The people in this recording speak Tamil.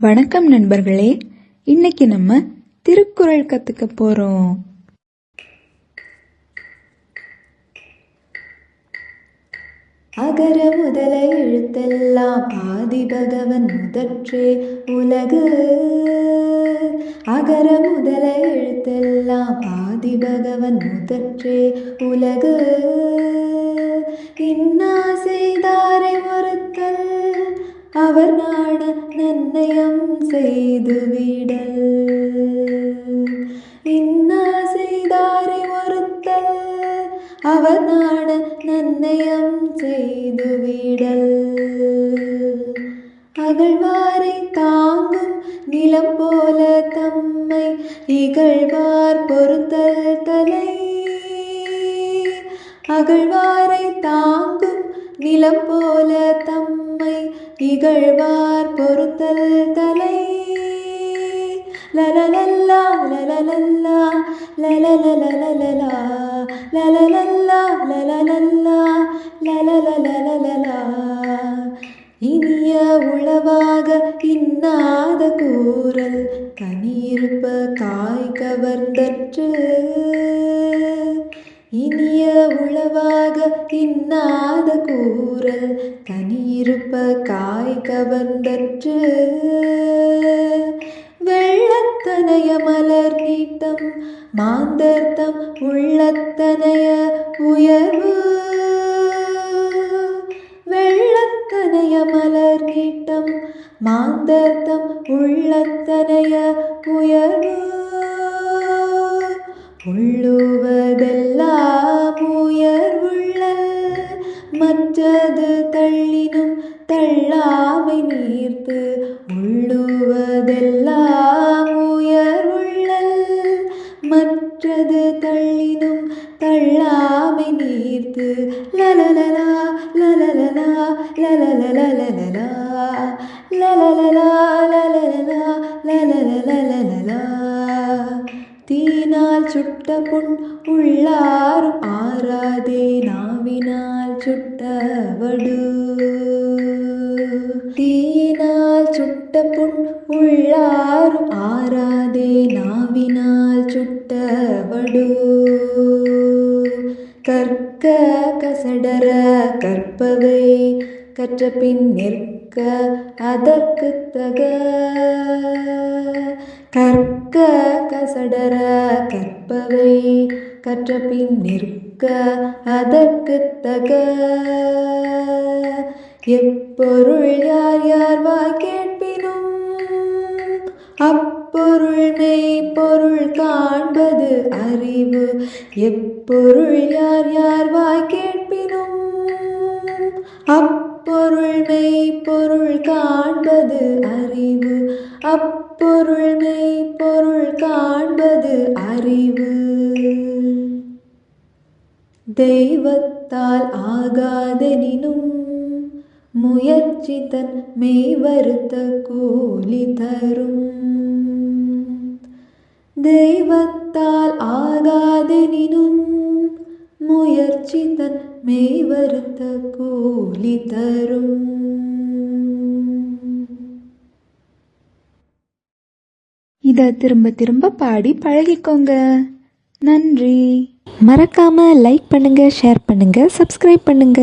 வணக்கம் நண்பர்களே இன்னைக்கு நம்ம திருக்குறள் கத்துக்க போறோம். அகர முதல எழுத்தெல்லாம் ஆதி பகவன் முதற்றே உலகு. அகர முதல எழுத்தெல்லாம் ஆதி பகவன் முதற்றே உலகு. இன்னாசை அவர் நாட நன்னயம் செய்துவிடல் இன்னா செய்தாரை ஒருத்தல் அவர் நாட நன்னயம் செய்துவிடல் அகழ்வாரை தாங்கும் நிலம் போல தம்மை இகழ்வார் பொறுத்தல் தலை. அகழ்வாரை தாங்கும் நிலம் போல தம்மை இகழ்வார் பொறுத்தல் தலை லலலல்லா லலலல்லா லலலலலலலா லலலல்லா லலலல்லா லலலலலலலா இனிய உளவாக இன்னாத கூறல் கனியிருப்ப காய் கவர்ந்தற்று இனிய உளவாக இன்னாத கூறல் கனியிருப்ப காய் கவர்ந்தற்று வெள்ளத்தனைய மலர் நீட்டம் மாந்தர்த்தம் உள்ளத்தனைய உயர்வு. வெள்ளத்தனைய மலர் நீட்டம் மாந்தர்த்தம் உள்ளத்தனைய உயர்வு. உள்ளுவதெல்லாம் தள்ளினும் தள்ளாமை நீர்த்து உள்ளுவதெல்லாம் உயர்வுள்ளல் மற்றது தள்ளினும் தள்ளாமை நீர்த்து லலலலா லலலலா லலலலலலலா லலலலா லலலலா லலலலலலலா. சுட்ட புண் உள்ளாரும் ஆறாதே நாவினால் சுட்டவடு. தீயினால் சுட்ட புண் உள்ளாரும் ஆறாதே நாவினால் சுட்டவடு. கற்க கசடர கற்பவை கற்ற பின் நிற்க அதற்கு தக. கற்க கசடர கற்பவை கற்றபின் நிற்க அதற்கு தக. எப்பொருள் யார் யார் வா கேட்பினும் அப்பொருள் மெய்ப்பொருள் காண்பது அறிவு. எப்பொருள் யார் யார் வா கேட்பினும் அப்பொருள் மெய்ப்பொருள் காண்பது அறிவு. அப்பொருள் மெய்ப்பொருள் காண்பது அறிவு. தெய்வத்தால் ஆகாதெனினும் முயற்சி தன் மெய்வருத்த கூலி தரும். தெய்வத்தால் ஆகாதெனினும் முயற்சி தன் மேவருத்த கூலி தரும். இத திரும்ப திரும்ப பாடி பழகிக்கோங்க. நன்றி. மறக்காம லைக் பண்ணுங்க ஷேர் பண்ணுங்க சப்ஸ்கிரைப் பண்ணுங்க.